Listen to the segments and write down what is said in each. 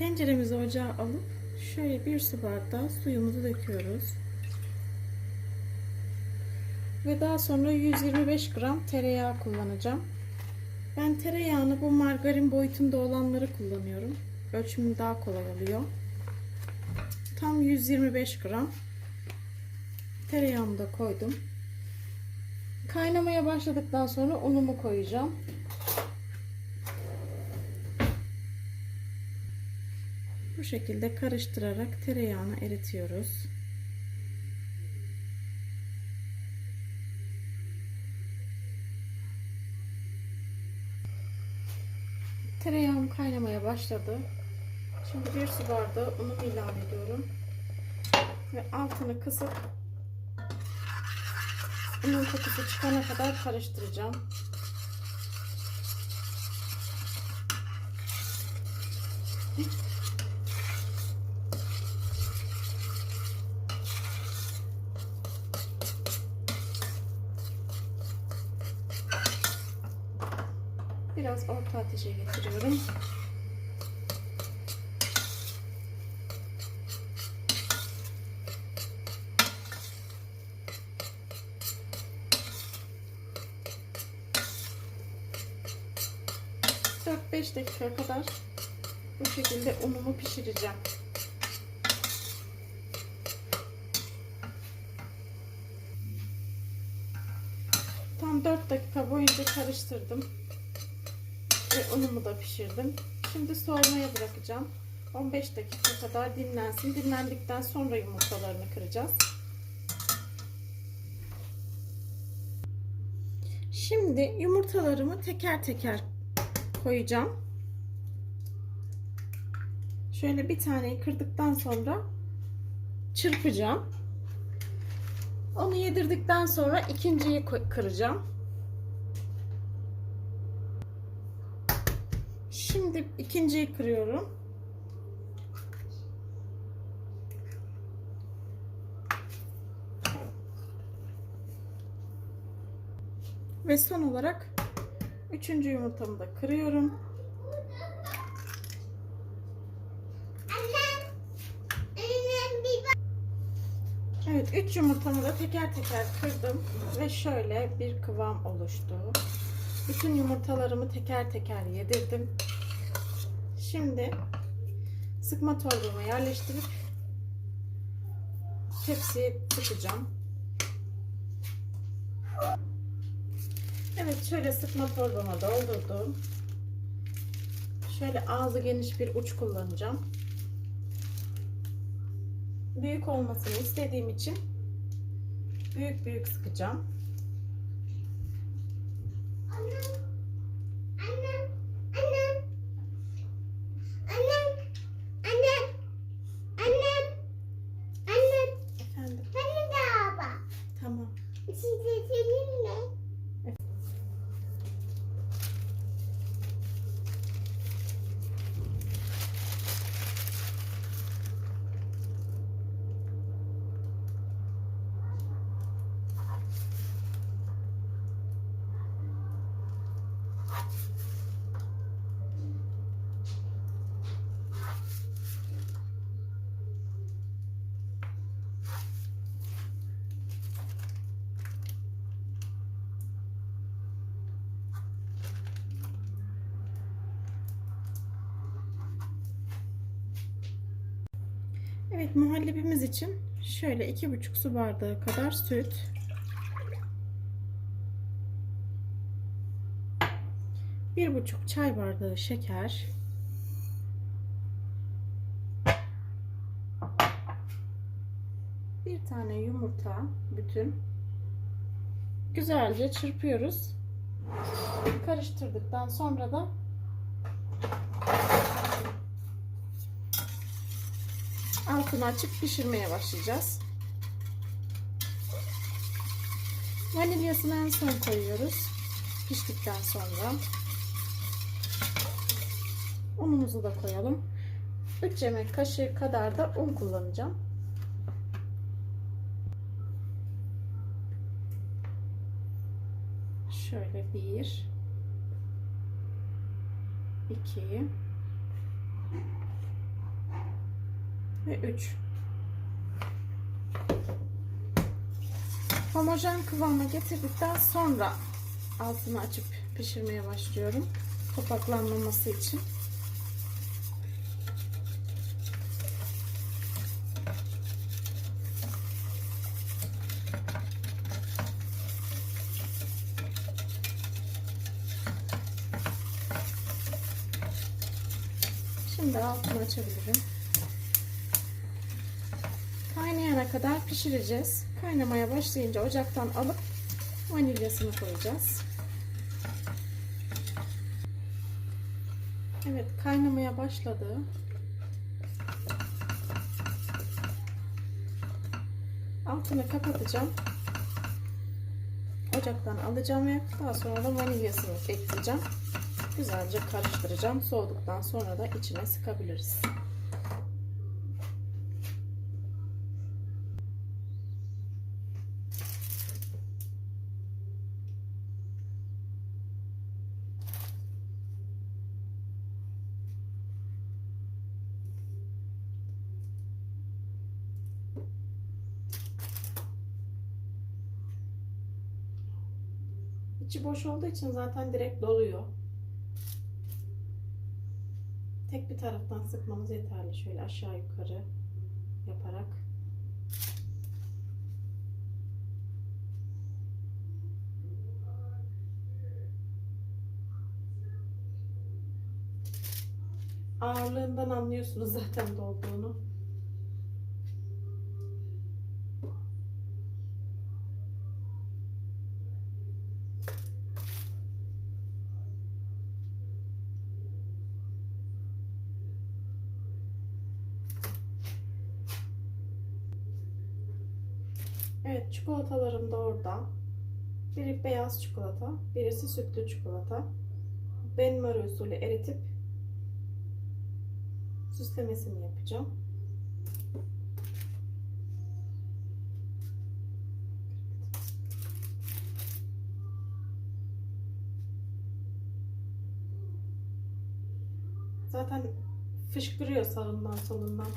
Tenceremizi ocağa alıp şöyle bir su bardağı suyumuzu döküyoruz. Ve daha sonra 125 gram tereyağı kullanacağım. Ben tereyağını bu margarin boyutunda olanları kullanıyorum. Ölçümü daha kolay oluyor. Tam 125 gram tereyağımı da koydum. Kaynamaya başladıktan sonra unumu koyacağım. Bu şekilde karıştırarak tereyağını eritiyoruz. Tereyağım kaynamaya başladı. Şimdi bir su bardağı unumu ilave ediyorum. Ve altını kısıp unun kokusu çıkana kadar karıştıracağım. Biraz orta ateşe getiriyorum. Dakika kadar bu şekilde unumu pişireceğim. Tam 4 dakika boyunca karıştırdım. Ve unumu da pişirdim. Şimdi soğumaya bırakacağım. 15 dakika kadar dinlensin. Dinlendikten sonra yumurtalarını kıracağız. Şimdi yumurtalarımı teker teker koyacağım. Şöyle bir taneyi kırdıktan sonra çırpacağım. Onu yedirdikten sonra ikinciyi kıracağım. Şimdi ikinciyi kırıyorum. Ve son olarak üçüncü yumurtamı da kırıyorum. Evet, üç yumurtamı da teker teker kırdım ve şöyle bir kıvam oluştu. Bütün yumurtalarımı teker teker yedirdim. Şimdi sıkma torbama yerleştirip tepsiye sıkacağım. Evet şöyle sıkma torbama doldurdum. Şöyle ağzı geniş bir uç kullanacağım. Büyük olmasını istediğim için büyük büyük sıkacağım. Thank you. Evet muhallebimiz için şöyle iki buçuk su bardağı kadar süt. Bir buçuk çay bardağı şeker. Bir tane yumurta bütün. Güzelce çırpıyoruz. Karıştırdıktan sonra da altını açıp pişirmeye başlayacağız. Vanilyasını en son koyuyoruz. Piştikten sonra. Unumuzu da koyalım. 3 yemek kaşığı kadar da un kullanacağım. Şöyle bir, iki, ve 3. Homojen kıvama getirdikten sonra altını açıp pişirmeye başlıyorum. Topaklanmaması için. Şimdi altını açabilirim. Kaynayana kadar pişireceğiz. Kaynamaya başlayınca ocaktan alıp vanilyasını koyacağız. Evet kaynamaya başladı. Altını kapatacağım. Ocaktan alacağım ve daha sonra da vanilyasını ekleyeceğim. Güzelce karıştıracağım. Soğuduktan sonra da içine sıkabiliriz. İçi boş olduğu için zaten direkt doluyor. Tek bir taraftan sıkmamız yeterli. Şöyle aşağı yukarı yaparak. Ağırlığından anlıyorsunuz zaten dolduğunu. Evet çikolatalarım da orada. Biri beyaz çikolata, birisi sütlü çikolata. Benmari usulü eritip süslemesini yapacağım. Zaten fışkırıyor sağından solundan.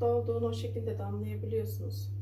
Dolduğunu o şekilde de anlayabiliyorsunuz.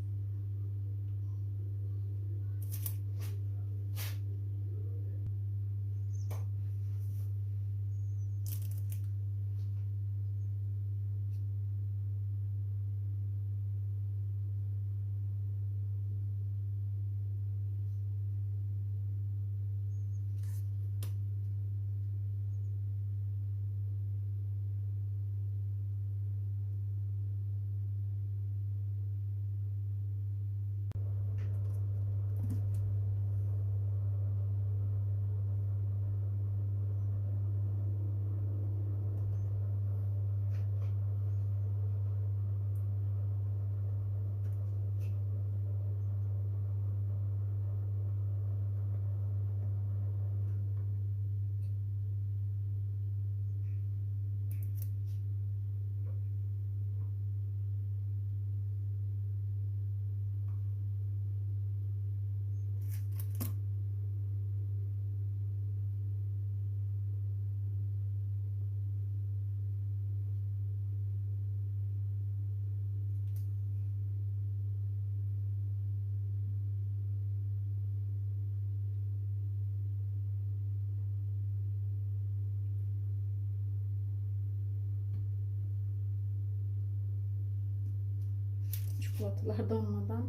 Çikolatalar donmadan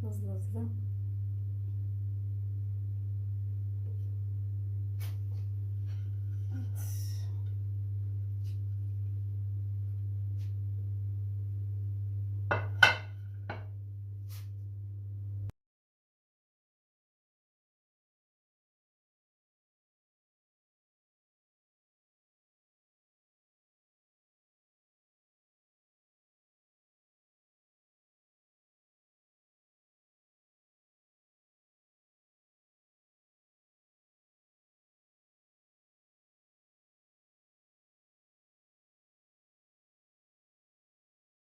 hızlı hızlı